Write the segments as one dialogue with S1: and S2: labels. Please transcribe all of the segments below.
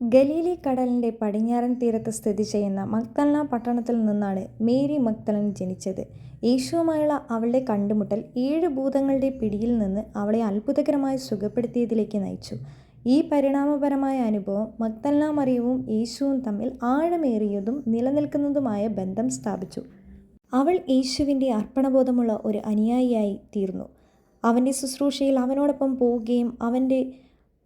S1: Galilei കടലിന്റെ പടിഞ്ഞാറൻ തീരത്ത് സ്ഥിതി ചെയ്യുന്ന മഗ്ദലന പട്ടണത്തിൽ നിന്നാണ് മേരി മക്തലൻ ജനിച്ചത്. യേശുവുമായുള്ള അവളുടെ കണ്ടുമുട്ടൽ ഏഴ് ഭൂതങ്ങളുടെ പിടിയിൽ നിന്ന് അവളെ അത്ഭുതകരമായി സുഖപ്പെടുത്തിയതിലേക്ക് നയിച്ചു. ഈ പരിണാമപരമായ അനുഭവം മഗ്ദലന മറിയവും യേശുവും തമ്മിൽ ആഴമേറിയതും നിലനിൽക്കുന്നതുമായ ബന്ധം സ്ഥാപിച്ചു. അവൾ യേശുവിന്റെ അർപ്പണബോധമുള്ള ഒരു അനുയായിയായി തീർന്നു. അവന്റെ ശുശ്രൂഷയിൽ അവനോടൊപ്പം പോവുകയും അവന്റെ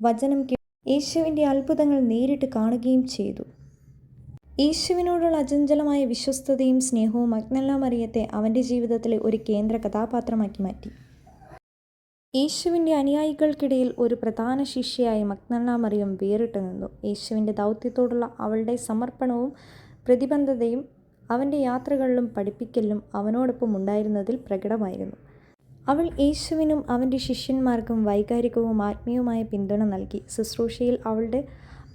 S1: വചനം കേട്ട് യേശുവിന്റെ അത്ഭുതങ്ങൾ നേരിട്ട് കാണുകയും ചെയ്തു. യേശുവിനോടുള്ള അചഞ്ചലമായ വിശ്വസ്തതയും സ്നേഹവും മഗ്നല്ല മറിയത്തെ അവന്റെ ജീവിതത്തിലെ ഒരു കേന്ദ്ര കഥാപാത്രമാക്കി മാറ്റി. യേശുവിന്റെ അനുയായികൾക്കിടയിൽ ഒരു പ്രധാന ശിഷ്യയായി മഗ്നല്ല മറിയം വേറിട്ട് നിന്നു യേശുവിന്റെ ദൗത്യത്തോടുള്ള അവളുടെ സമർപ്പണവും പ്രതിബന്ധതയും അവന്റെ യാത്രകളിലും പഠിപ്പിക്കലിലും അവനോടൊപ്പം ഉണ്ടായിരുന്നതിൽ പ്രകടമായിരുന്നു. അവൾ യേശുവിനും അവന്റെ ശിഷ്യന്മാർക്കും വൈകാരികവും ആത്മീയവുമായ പിന്തുണ നൽകി. ശുശ്രൂഷയിൽ അവളുടെ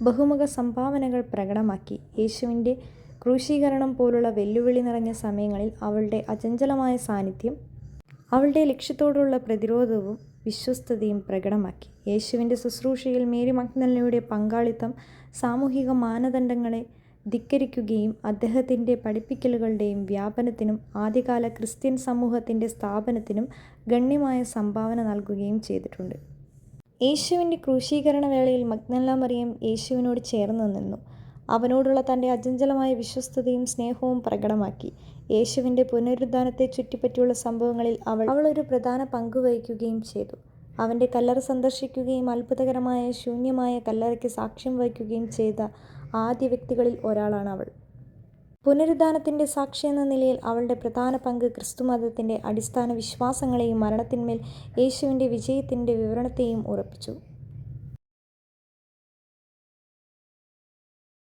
S1: ബഹുമുഖ സംഭാവനകൾ പ്രകടമാക്കി. യേശുവിന്റെ ക്രൂശീകരണം പോലുള്ള വെല്ലുവിളി നിറഞ്ഞ സമയങ്ങളിൽ അവളുടെ അചഞ്ചലമായ സാന്നിധ്യം അവളുടെ ലക്ഷ്യത്തോടുള്ള പ്രതിരോധവും വിശ്വസ്തതയും പ്രകടമാക്കി. യേശുവിന്റെ ശുശ്രൂഷയിൽ മേരി മഗ്ദലനയുടെ പങ്കാളിത്തം സാമൂഹിക മാനദണ്ഡങ്ങളെ ധിക്കരിക്കുകയും അദ്ദേഹത്തിന്റെ പഠിപ്പിക്കലുകളുടെയും വ്യാപനത്തിനും ആദ്യകാല ക്രിസ്ത്യൻ സമൂഹത്തിന്റെ സ്ഥാപനത്തിനും ഗണ്യമായ സംഭാവന നൽകുകയും ചെയ്തിട്ടുണ്ട്. യേശുവിന്റെ ക്രൂശീകരണ വേളയിൽ മഗ്നല്ല മറിയം യേശുവിനോട് ചേർന്ന് നിന്നു അവനോടുള്ള തന്റെ അചഞ്ചലമായ വിശ്വസ്തതയും സ്നേഹവും പ്രകടമാക്കി. യേശുവിന്റെ പുനരുദ്ധാനത്തെ ചുറ്റിപ്പറ്റിയുള്ള സംഭവങ്ങളിൽ അവൾ അവളൊരു പ്രധാന പങ്ക് വഹിക്കുകയും ചെയ്തു. അവന്റെ കല്ലറ സന്ദർശിക്കുകയും അത്ഭുതകരമായ ശൂന്യമായ കല്ലറയ്ക്ക് സാക്ഷ്യം വഹിക്കുകയും ചെയ്ത ആദ്യ വ്യക്തികളിൽ ഒരാളാണ് അവൾ. പുനരുദ്ധാനത്തിന്റെ സാക്ഷി എന്ന നിലയിൽ അവളുടെ പ്രധാന പങ്ക് ക്രിസ്തുമതത്തിന്റെ അടിസ്ഥാന വിശ്വാസങ്ങളെയും മരണത്തിന്മേൽ യേശുവിന്റെ വിജയത്തിന്റെ വിവരണത്തെയും ഉറപ്പിച്ചു.